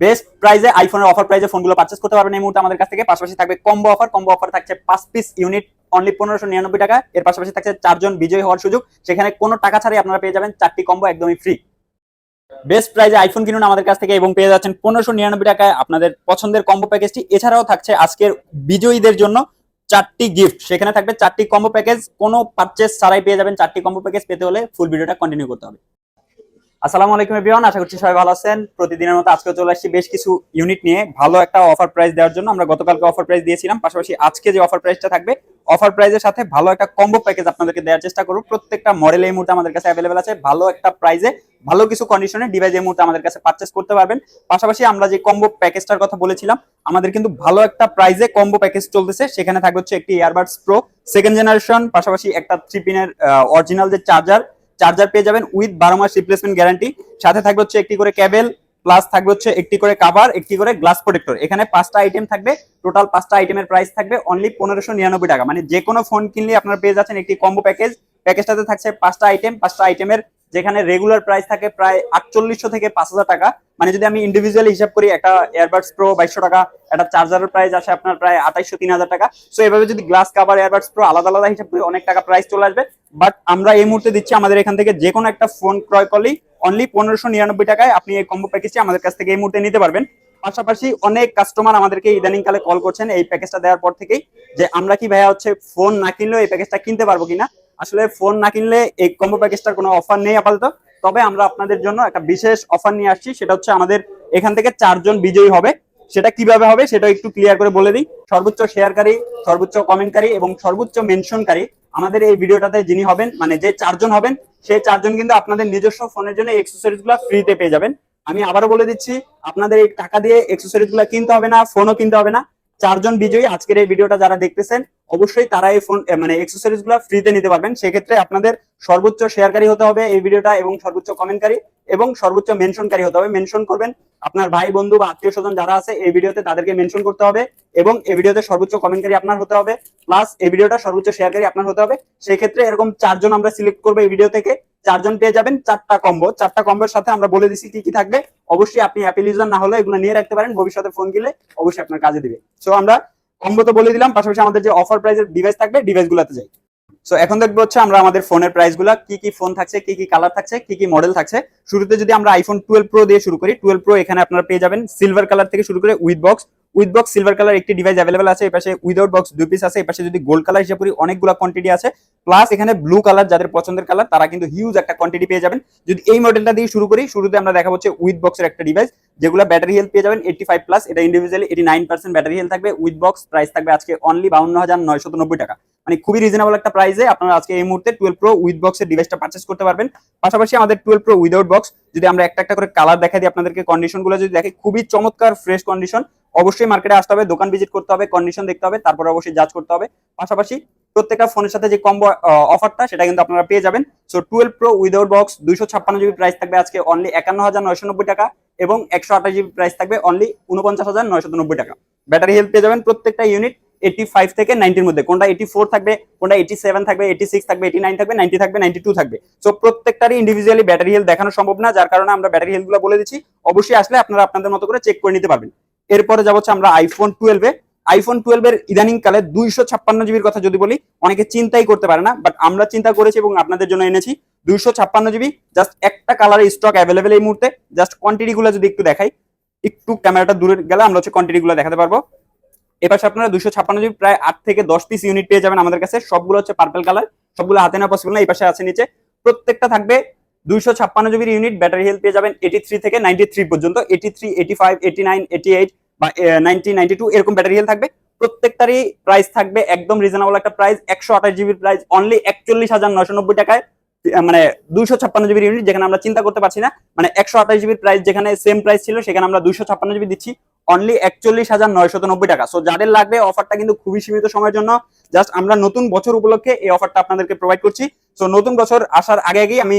Best প্রাইজে আইফোনের offer প্রাইজে ফোনগুলো পারচেস করতে পারবেন এই মুহূর্তে আমাদের কাছ থেকে। পাশাপাশি থাকবে কম্বো অফার কম্বো অফার থাকছে পাঁচ পিস ইউনিট অনলি পনেরোশো নিরানব্বই টাকা। এর পাশাপাশি থাকছে চারজন বিজয়ী হওয়ার সুযোগ। সেখানে কোনো টাকা ছাড়াই আপনারা পেয়ে যাবেন চারটি কম্বো একদমই ফ্রি বেস্ট প্রাইজে আইফোন কিনুন আমাদের কাছ থেকে এবং পেয়ে যাচ্ছেন পনেরোশো নিরানব্বই টাকায় আপনাদের পছন্দের কম্বো প্যাকেজটি এছাড়াও থাকছে আজকের বিজয়ীদের জন্য চারটি গিফট সেখানে থাকবে চারটি কম্বো প্যাকেজ কোনো পারচেস ছাড়াই পেয়ে যাবেন চারটি কম্বো প্যাকেজ পেতে হলে ফুল ভিডিওটা কন্টিনিউ করতে হবে। আসসালামু আলাইকুম এভরিওয়ান, আশা করছি সবাই ভালো আছেন। প্রতিদিনের মতো আজকে চলে আসছি বেশ কিছু ইউনিট নিয়ে। ভালো একটা অফার প্রাইস দেওয়ার জন্য আমরা গতকালকে অফার প্রাইস দিয়েছিলাম, পাশাপাশি আজকে যে অফার প্রাইসটা থাকবে অফার প্রাইসের সাথে ভালো একটা কম্বো প্যাকেজ আপনাদেরকে দেওয়ার চেষ্টা করব। প্রত্যেকটা মডেল এই মুহূর্তে আমাদের কাছে অ্যাভেলেবেল আছে। ভালো একটা প্রাইসে ভালো কিছু কন্ডিশনে ডিভাইস এই মুহূর্তে আমাদের কাছে পারচেস করতে পারবেন। পাশাপাশি আমরা যে কম্বো প্যাকেজটার কথা বলেছিলাম, আমাদের কিন্তু ভালো একটা প্রাইসে কম্বো প্যাকেজ চলতেছে। সেখানে থাকবে হচ্ছে একটি ইয়ারবাডস প্রো সেকেন্ড জেনারেশন পাশাপাশি একটা থ্রি পিনের অরিজিনাল যে চার্জার চার্জার পেয়ে যাবেন উইথ বারো মাস রিপ্লেসমেন্ট গ্যারান্টি সাথে থাকবে হচ্ছে একটি করে ক্যাবেল প্লাস থাকবে হচ্ছে একটি করে কাভার একটি করে গ্লাস প্রোটেক্টর এখানে পাঁচটা আইটেম থাকবে টোটাল পাঁচটা আইটেমের প্রাইস থাকবে অনলি পনেরোশো নিরানব্বই টাকা। মানে যে কোনো ফোন কিনলে আপনারা পেয়ে যাচ্ছেন একটি কম্বো প্যাকেজ প্যাকেজটাতে থাকছে পাঁচটা আইটেম পাঁচটা আইটেমের যেখানে রেগুলার প্রাইস থাকে প্রায় আটচল্লিশশো থেকে পাঁচ হাজার টাকা। মানে যদি আমি ইন্ডিভিজুয়ালি হিসাব করি, একটা এয়ারবাডস প্রো বাইশশো টাকা, একটা চার্জারের প্রাইস আসে আপনার প্রায় আঠাইশশো, তিন হাজার টাকা। সো এভাবে যদি গ্লাস কাভার এয়ারবাডস প্রো আলাদা আলাদা হিসাব করি, অনেক টাকা প্রাইস চলে আসবে। বাট আমরা এই মুহূর্তে দিচ্ছি আমাদের এখান থেকে যে কোনো একটা ফোন ক্রয় করলেই অনলি পনেরোশো নিরানব্বই টাকায় আপনি এই কম্বো প্যাকেজটি আমাদের কাছ থেকে এই মুহূর্তে নিতে পারবেন। পাশাপাশি অনেক কাস্টমার আমাদেরকে ইদানিং কালে কল করছেন এই প্যাকেজটা দেওয়ার পর থেকেই, যে আমরা কি ভাইয়া হচ্ছে ফোন না কিনলেও এই প্যাকেজটা কিনতে পারব কিনা? আসলে ফোন না কিনলে এই কম্বো প্যাকেজটার কোনো অফার নেই আপাতত। তবে আমরা আপনাদের জন্য একটা বিশেষ অফার নিয়ে আসছি, সেটা হচ্ছে আমাদের এখান থেকে চারজন বিজয়ী হবে। সেটা কীভাবে হবে সেটা একটু ক্লিয়ার করে বলে দিই। সর্বোচ্চ শেয়ারকারী সর্বোচ্চ কমেন্টকারী এবং সর্বোচ্চ মেনশনকারী আমাদের এই ভিডিওটাতে যিনি হবেন মানে যে চারজন হবেন, সেই চারজন কিন্তু আপনাদের নিজস্ব ফোনের জন্য এক্সেসরিজগুলো ফ্রিতে পেয়ে যাবেন। আমি আবারও বলে দিচ্ছি, আপনাদের এই টাকা দিয়ে এক্সেসরিজগুলো কিনতে হবে না ফোনও কিনতে হবে না। চারজন বিজয়ী আজকের এই ভিডিওটা যারা দেখতেছেন, অবশ্যই তারা এই ফোন মানে এক্সেসরিজগুলা ফ্রিতে নিতে পারবেন। সেক্ষেত্রে আপনাদের সর্বোচ্চ শেয়ারকারী হতে হবে এই ভিডিওটা এবং সর্বোচ্চ কমেন্টকারী এবং সর্বোচ্চ মেনশনকারী হতে হবে। মেনশন করবেন আপনার ভাই, বন্ধু বা আত্মীয় স্বজন যারা আছে এই ভিডিওতে তাদেরকে মেনশন করতে হবে। এবং এই ভিডিওতে সর্বোচ্চ কমেন্টকারী আপনার হতে হবে প্লাস এই ভিডিওটা সর্বোচ্চ শেয়ারকারী আপনার হতে হবে। সেই ক্ষেত্রে এরকম চারজন আমরা সিলেক্ট করব এই ভিডিও থেকে। চারজন পেয়ে যাবেন চারটা কম্বো চারটা কম্বোর সাথে আমরা বলে দিচ্ছি কি কি থাকবে। অবশ্যই আপনি অ্যাপেল ইউজার না হলে এগুলো নিয়ে রাখতে পারেন। ভবিষ্যতে ফোন কিনলে অবশ্যই আপনার কাজে দিবে। সো আমরা কম্বো তো বলে দিলাম, পাশাপাশি আমাদের যে অফার প্রাইসের ডিভাইস থাকবে ডিভাইস গুলাতে যাই। সো এখন দেখব হচ্ছে আমরা আমাদের ফোনের প্রাইসগুলা, কি কি ফোন থাকছে, কি কি কালার থাকছে, কি কি মডেল থাকছে। শুরুতে যদি আমরা আইফোন টুয়েলভ প্রো দিয়ে শুরু করি টুয়েলভ প্রো এখানে আপনারা পেয়ে যাবেন। সিলভার কালার থেকে শুরু করে with box with box silver colour একটি ডিভাইস অ্যাভেলেবল আছে, এপাশে উইদাউট বক্স দুই পিস আছে, এপাশে যদি গোল্ড কালার হিসেবে করি, অনেকগুলো কোয়ান্টিটি আছে। প্লাস এখানে ব্লু কালার যাদের পছন্দের কালার তারা কিন্তু হিউজ একটা কোয়ান্টিটি পেয়ে যাবেন। যদি এই মডেলটা দিয়ে শুরু করি, শুরুতে আমরা দেখা হচ্ছে উইথ বক্সের একটা ডিভাইস যেগুলো ব্যাটারি হেলথ পেয়ে যাবেন এইটি ফাইভ প্লাস এটা individually eighty nine percent battery health থাকবে। উইথ বক্স প্রাইস থাকবে আজকে অনলি বাউন্ন হাজার নয়শত নব্বই টাকা। মানে খুবই রিজনেবল একটা প্রাইসে আপনারা আজকে এই মুহূর্তে টুয়েলভ প্রো উইথ বক্সের ডিভাইসটা পারচেস করতে পারবেন। পাশাপাশি আমাদের টুয়েলভ প্রো উইদাউট বক্স যদি আমরা একটা একটা করে কালার দেখা দিই আপনাদেরকে কন্ডিশনগুলো যদি দেখি, খুবই চমৎকার ফ্রেশ কন্ডিশন অবশ্যই মার্কেটে আসতে হবে, দোকান ভিজিট করতে হবে কন্ডিশন দেখতে হবে, তারপরে অবশ্যই জাজ করতে হবে। পাশাপাশি প্রত্যেকটা ফোনের সাথে যে কম্বো অফারটা সেটা কিন্তু আপনারা পেয়ে যাবেন। So twelve pro without box দুইশো ছাপ্পান্ন জিবি প্রাইস থাকবে আজকে অনলি একান্ন হাজার নয়শো নব্বই টাকা এবং একশো আঠাশ জিবি প্রাইস থাকবে অনলি উনপঞ্চাশ হাজার নয়শো নব্বই টাকা। ব্যাটারি হেলথ পেয়ে যাবেন প্রত্যেকটা ইউনিট এইটি ফাইভ থেকে নাইনটির মধ্যে। কোনটা এইটি ফোর থাকবে, কোনটা এইটি সেভেন থাকবে এইটি সিক্স থাকবে এইটি নাইন থাকবে নাইনটি থাকবে নাইনটি টু থাকবে। সো প্রত্যেকটারই ইন্ডিভিজুয়ালি ব্যাটারি হেলথ দেখানো সম্ভব না, যার কারণে আমরা ব্যাটারি হেলথগুলো বলে দিচ্ছি। অবশ্যই আসলে আপনারা আপনাদের মতো করে চেক করে নিতে পারবেন। এরপরে যাব হচ্ছে আমরা আইফোন টুয়েলভে আইফোন টুয়েলভ এর ইদানিং কালে দুইশো ছাপ্পান্ন জিবির কথা যদি বলি, অনেকে চিন্তাই করতে পারে না বাট আমরা চিন্তা করেছি এবং আপনাদের জন্য এনেছি। দুইশো ছাপ্পান্ন জিবি জাস্ট একটা কালারের স্টক অ্যাভেলেবেল এই মুহূর্তে। জাস্ট কোয়ান্টিটি গুলো যদি একটু দেখাই, একটু ক্যামেরাটা দূরে গেলে আমরা হচ্ছে কোয়ান্টিটি গুলো দেখাতে পারব। এপাশে আপনারা দুশো ছাপ্পান্ন জিবি প্রায় আট থেকে দশ পিস ইউনিট পেয়ে যাবেন আমাদের কাছে। সবগুলো হচ্ছে পার্পল কালার সবগুলো হাতে না পসিবল না, এই পাশে আছে নিচে। প্রত্যেকটা থাকবে দুইশো ছাপ্পান্ন জিবির ইউনিট ব্যাটারি হেলথ পেয়ে যাবেন এইটি থ্রি থেকে নাইনটি থ্রি পর্যন্ত। Eighty three eighty five eighty nine eighty eight বা নাইনটি নাইনটি টু এরকম ব্যাটারি হেলথ থাকবে। প্রত্যেকটারই প্রাইস থাকবে একদম রিজনেবল একটা প্রাইস একশো আঠাশ জিবির প্রাইস অনলি একচল্লিশ হাজার নয়শো নব্বই টাকায় মানে দুইশো ছাপ্পান্ন জিবির ইউনিট যেখানে আমরা চিন্তা করতে পারছি না মানে একশো আঠাশ জিবির প্রাইস যেখানে সেম প্রাইস ছিল সেখানে আমরা দুইশো ছাপ্পান্ন জিবি দিচ্ছি অনলি একচল্লিশ হাজার নয়শত নব্বই টাকা। সো যাদের লাগবে অফারটা কিন্তু খুবই সীমিত সময়ের জন্য জাস্ট আমরা নতুন বছর উপলক্ষে এই অফারটা আপনাদেরকে প্রোভাইড করছি। সো নতুন বছর আসার আগে আগেই আমি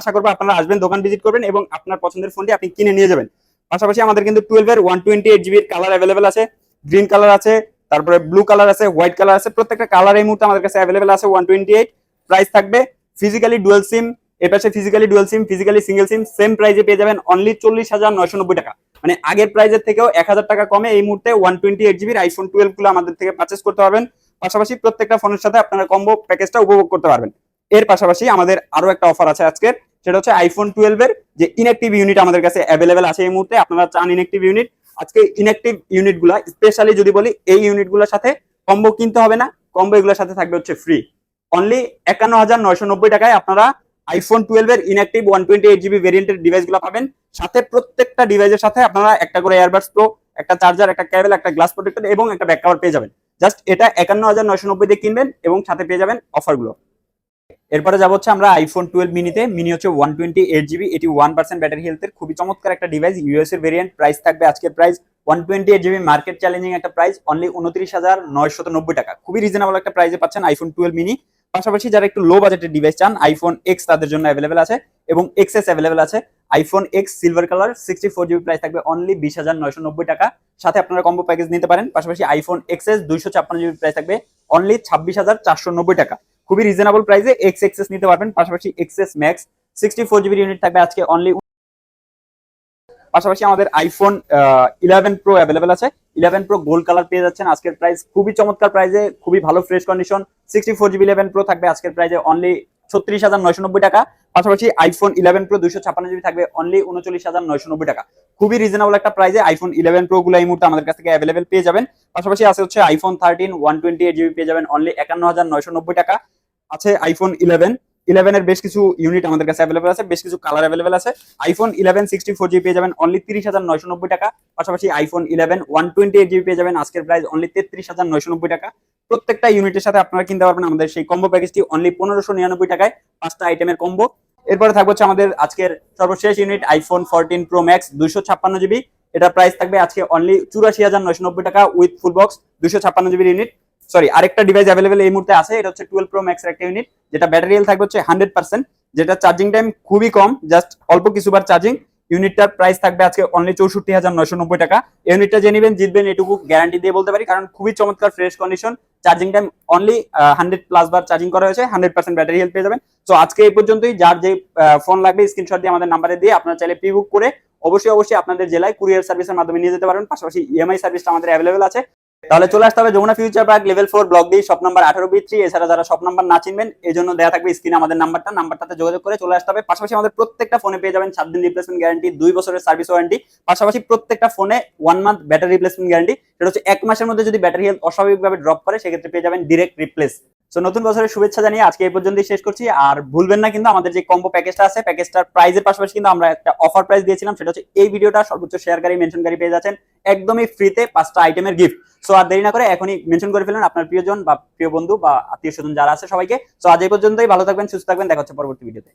আশা করব আপনারা আসবেন, দোকান ভিজিট করবেন এবং আপনার পছন্দের ফোনটি আপনি কিনে নিয়ে যাবেন। পাশাপাশি আমাদের কিন্তু টুয়েলভ এর ওয়ান টোয়েন্টি এইট জিবির কালার অ্যাভেলেবেল আছে। গ্রিন কালার আছে, তারপরে ব্লু কালার আছে হোয়াইট কালার আছে, প্রত্যেকটা কালার এই মুহূর্তে আমাদের কাছে অ্যাভেলেবেল আছে ওয়ান টোয়েন্টি এইট প্রাইস থাকবে ফিজিক্যালি ডুয়েল সিম এর পাশে physically dual SIM physically single SIM same প্রাইসে পেয়ে যাবেন অনলি চল্লিশ হাজার নয়শো নব্বই টাকা। মানে আগের প্রাইজের থেকেও এক হাজার টাকা কমে এই মুহূর্তে ওয়ান টোয়েন্টি এইট জিবির আইফোন টুয়েলভগুলো আমাদের থেকে পারচেস করতে পারবেন। পাশাপাশি প্রত্যেকটা ফোনের সাথে আপনারা কম্বো প্যাকেজটা উপভোগ করতে পারবেন। এর পাশাপাশি আমাদের আরও একটা অফার আছে আজকের। সেটা হচ্ছে আইফোন টুয়েলভ এর যে ইনঅ্যাক্টিভ ইউনিট আমাদের কাছে অ্যাভেলেবেল আছে এই মুহূর্তে, আপনারা চান ইনঅ্যাক্টিভ ইউনিট আজকে ইনঅ্যাক্টিভ ইউনিটগুলা স্পেশালি যদি বলি, এই ইউনিটগুলোর সাথে কম্বো কিনতে হবে না কম্বো এগুলোর সাথে থাকবে হচ্ছে ফ্রি অনলি একান্ন হাজার নয়শো নব্বই টাকায় আপনারা আইফোন টুয়েলভ এর inactive one twenty eight GB ভেরিয়েন্টের ডিভাইসগুলো পাবেন। সাথে প্রত্যেকটা ডিভাইসের সাথে আপনারা একটা করে এয়ারবাডস প্রো একটা চার্জার একটা কেবল একটা গ্লাস প্রোটেক্টর এবং একটা ব্যাক কভার পেয়ে যাবেন। জাস্ট এটা একান্ন হাজার নয়শো নব্বই দিয়ে কিনবেন এবং সাথে পেয়ে যাবেন অফারগুলো এরপরে যাব হচ্ছে আমরা আইফোন টুয়েলভ মিনিতে মিনি হচ্ছে ওয়ান টোয়েন্টি এইট জিবি এটি ওয়ান পার্সেন্ট ব্যাটারি হেলথের খুবই চমৎকার একটা ডিভাইস ইউএস এর ভেরিয়েন্ট প্রাইস থাকবে আজকের price one twenty eight GB market challenging একটা প্রাইস অনলি উনত্রিশ হাজার নয়শত নব্বই টাকা। খুবই রিজনেবল একটা প্রাইসে পাচ্ছেন আইফোন টুয়েলভ মিনি পাশাপাশি যারা একটু লো বাজেটের ডিভাইস চান আইফোন এক্স তাদের জন্য অ্যাভেলেবেল আছে এবং এক্সএস অ্যাভেলেবেল আছে। IPhone X silver colour sixty four GB price থাকবে অনলি বিশ হাজার নয়শো নব্বই টাকা। সাথে আপনারা কম্বো প্যাকেজ নিতে পারেন। পাশাপাশি আইফোন এক্সএস দুইশো ছাপ্পান্ন জিবি প্রাইস থাকবে অনলি ছাব্বিশ হাজার চারশো নব্বই টাকা। খুবই রিজনেবল প্রাইসে এক্স এক্সেস নিতে পারবেন, পাশাপাশি XS Max sixty four GB unit থাকবে আজকে অনলি পাশাপাশি আমাদের আইফোন ইলেভেন প্রো অ্যাভেলেবেল আছে। ইলেভেন প্রো গোল্ড কালার পেয়ে যাচ্ছেন। আজকের প্রাইস খুবই চমৎকার প্রাইসে খুবই ভালো fresh condition sixty four GB eleven pro থাকবে আজকের প্রাইসে অনলি ছত্রিশ হাজার নয়শো নব্বই টাকা। পাশাপাশি আইফোন ইলেভেন প্রো দুশো ছাপ্পান্ন জিবি থাকবে অনলি উনচল্লিশ হাজার নয়শো নব্বই টাকা। খুবই রিজনেবল একটা প্রাইসে আইফোন ইলেভেন প্রো গুলো এই মুহূর্তে আমাদের কাছ থেকে অ্যাভেলেবেল পেয়ে যাবেন। পাশাপাশি আছে হচ্ছে iPhone thirteen one twenty eight GB পেয়ে যাবেন অনলি একান্ন হাজার নয়শো নব্বই টাকা। আছে আইফোন ইলেভেন ইলেভেনের বেশ কিছু ইউনিট আমাদের কাছে অ্যাভেলেবেল আছে, বেশ কিছু কালার অ্যাভেলেবেল আছে। IPhone eleven sixty four GB পেয়ে যাবেন অনলি তিরিশ হাজার নয়শো নব্বই টাকা। পাশাপাশি iPhone eleven one twenty eight GB পেয়ে যাবেন আজকের প্রাইস অনলি তেত্রিশ হাজার নয়শো নব্বই টাকা। প্রত্যেকটা ইউনিটের সাথে আপনারা কিনতে পারবেন আমাদের সেই কম্বো প্যাকেজটি অনলি পনেরোশো নিরানব্বই টাকায়। পাঁচটা আইটেমের কম্বো এরপরে থাকবে হচ্ছে আমাদের আজকের সর্বশেষ unit iPhone fourteen pro max দুইশো ছাপ্পান্ন জিবি এটা প্রাইস থাকবে আজকে অনলি চুরাশি হাজার নয়শো নব্বই টাকা উইথ ফুল বক্স দুইশো ছাপ্পান্ন জিবি ইউনিট সরি, আরেকটা ডিভাইস অ্যাভেলেবেল এই মুহূর্তে আছে, এটা হচ্ছে টুয়েলভ প্রো ম্যাক্স একটা ইউনিট যেটা ব্যাটারি হেলথ থাকবে হচ্ছে হান্ড্রেড পার্সেন্ট যেটা চার্জিং টাইম খুবই কম জাস্ট অল্প কিছুবার চার্জিং ইউনিটটার প্রাইস থাকবে আজকে অনলি চৌষট্টি হাজার নয়শো নব্বই টাকা। ইউনিটটা যে নেবেন, জিতবেন, এটুকু গ্যারান্টি দিয়ে বলতে পারি, কারণ খুবই চমৎকার fresh condition charging time only hundred plus বার চার্জিং করা হয়েছে হান্ড্রেড পার্সেন্ট ব্যাটারি হেল্প পেয়ে যাবেন। তো আজকে এই পর্যন্তই, যার যে ফোন লাগবে স্ক্রিনশট দিয়ে আমাদের নাম্বারে দিয়ে আপনারা চাইলে প্রি বুক করে, অবশ্যই অবশ্যই আপনাদের জেলায় কুরিয়ার সার্ভিসের মাধ্যমে নিয়ে যেতে পারবেন, পাশাপাশি ইএমআই সার্ভিসটা আমাদের অ্যাভেলেবেল আছে। তাহলে চলে আসতে হবে Jamuna future park level four block দিয়ে শপ নাম্বার আঠারো বি থ্রি এছাড়া যারা শপ নাম্বার না চিনবেন, এই জন্য দেওয়া থাকবে স্ক্রিনে আমাদের নাম্বারটা নাম্বারটাতে যোগাযোগ করে চলে আসতে হবে। পাশাপাশি আমাদের প্রত্যেকটা ফোনে পেয়ে যাবেন সাত দিন রিপ্লেসমেন্ট গ্যারান্টি দুই বছরের সার্ভিস ওয়ারেন্টি পাশাপাশি প্রত্যেকটা ফোনে one month battery replacement guarantee সেটা হচ্ছে এক মাসের মধ্যে যদি ব্যাটারি হেলথ অস্বাভাবিকভাবে ড্রপ করে, সেক্ষেত্রে পেয়ে যাবেন ডিরেক্ট রিপ্লেস সো নতুন বছরের শুভেচ্ছা জানিয়ে আজকে এই পর্যন্তই শেষ করছি। আর ভুলবেন না কিন্তু আমাদের যে কম্বো প্যাকেজটা আছে প্যাকেজটার প্রাইজের পাশাপাশি কিন্তু আমরা একটা অফার প্রাইস দিয়েছিলাম। সেটা হচ্ছে এই ভিডিওটা সর্বোচ্চ শেয়ারকারী মেনশনকারী পেয়ে যাচ্ছেন। একদমই ফ্রিতে পাঁচটা আইটেমের গিফট সো আর দেরি না করে এখনই মেনশন করে ফেলেন আপনার প্রিয়জন বা প্রিয় বন্ধু বা আত্মীয় স্বজন যারা আছে সবাইকে। সো আজ এই পর্যন্তই। ভালো থাকবেন, সুস্থ থাকবেন। দেখা হচ্ছে পরবর্তী ভিডিওতে।